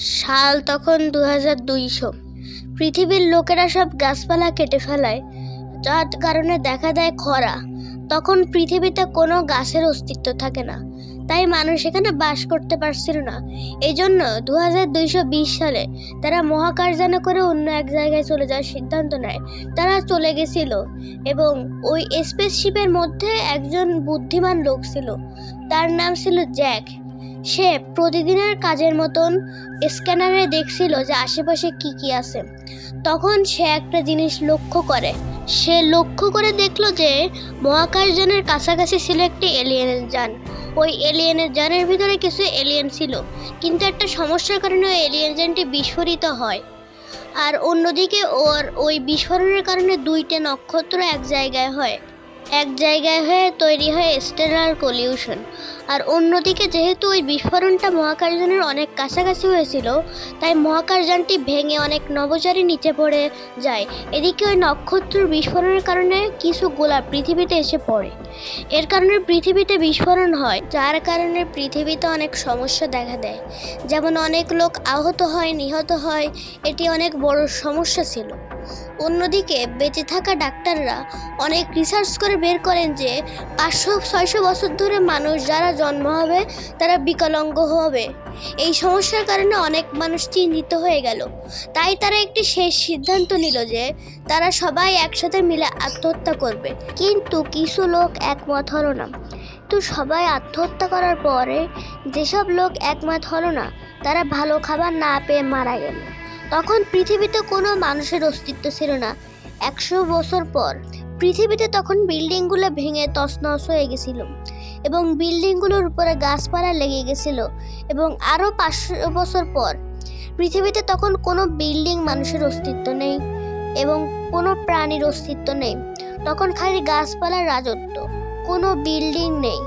সাল তখন দু হাজার দুইশো। পৃথিবীর লোকেরা সব গাছপালা কেটে ফেলায়, যার কারণে দেখা দেয় খরা। তখন পৃথিবীতে কোনো গাছের অস্তিত্ব থাকে না, তাই মানুষ এখানে বাস করতে পারছিল না। এই জন্য দু হাজার দুইশো বিশ সালে তারা মহাকাশযানে করে অন্য এক জায়গায় চলে যাওয়ার সিদ্ধান্ত নেয়। তারা চলে গেছিল এবং ওই স্পেসশিপের মধ্যে একজন বুদ্ধিমান লোক ছিল, তার নাম ছিল জ্যাক। সে প্রতিদিনের কাজের মতন স্ক্যানারে দেখছিল যে আশেপাশে কি কি আছে। তখন সে একটা জিনিস লক্ষ্য করে। সে লক্ষ্য করে দেখল যে মহাকাশযানের কাছাকাছি ছিল একটি এলিয়েনের যান। ওই এলিয়েনের যানের ভিতরে কিছু এলিয়েন ছিল। কিন্তু একটা সমস্যার কারণে ওই এলিয়েন যানটি বিস্ফোরিত হয়। আর অন্যদিকে ওর ওই বিস্ফোরণের কারণে দুইটা নক্ষত্র এক জায়গায় হয়। এক জায়গায় হয়ে তৈরি হয় স্টেলার কলিউশন আর অন্যদিকে যেহেতু ওই বিস্ফোরণটা মহাকাশযানের অনেক কাছাকাছি হয়েছিল, তাই মহাকাশযানটি ভেঙে অনেক নভোচারী নিচে পড়ে যায়। এদিকে ওই নক্ষত্রের বিস্ফোরণের কারণে কিছু গোলা পৃথিবীতে এসে পড়ে। এর কারণে পৃথিবীতে বিস্ফোরণ হয়, যার কারণে পৃথিবীতে অনেক সমস্যা দেখা দেয়। যেমন অনেক লোক আহত হয়, নিহত হয়, এটি অনেক বড় সমস্যা ছিল। অন্যদিকে বেঁচে থাকা ডাক্তাররা অনেক রিসার্চ করে বের করেন যে পাঁচশো, ছয়শো বছর ধরে মানুষ যারা জন্ম হবে, তারা বিকলাঙ্গ হবে। এই সমস্যার কারণে অনেক মানুষ চিহ্নিত হয়ে গেল। তাই তারা একটি শেষ সিদ্ধান্ত নিল যে তারা সবাই একসাথে মিলে আত্মহত্যা করবে। কিন্তু কিছু লোক একমত হলো না। তো সবাই আত্মহত্যা করার পরে যেসব লোক একমত হলো না, তারা ভালো খাবার না পেয়ে মারা গেল। তখন পৃথিবীতে কোনো মানুষের অস্তিত্ব ছিল না। একশো বছর পর পৃথিবীতে তখন বিল্ডিংগুলো ভেঙে তছনছ হয়ে গেছিল এবং বিল্ডিংগুলোর উপরে গাছপালা লেগে গেছিল এবং আরও পাঁচশো বছর পর পৃথিবীতে তখন কোনো বিল্ডিং মানুষের অস্তিত্ব নেই এবং কোনো প্রাণীর অস্তিত্ব নেই। তখন খালি গাছপালার রাজত্ব, কোনো বিল্ডিং নেই।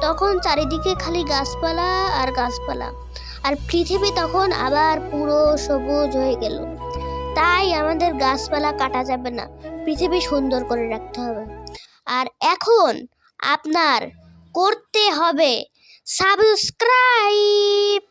তখন চারিদিকে খালি গাছপালা আর গাছপালা। আর পৃথিবী তখন আবার পুরো সবুজ হয়ে গেল। তাই আমাদের গাছপালা কাটা যাবে না, পৃথিবী সুন্দর করে রাখতে হবে। আর এখন আপনার করতে হবে সাবস্ক্রাইব!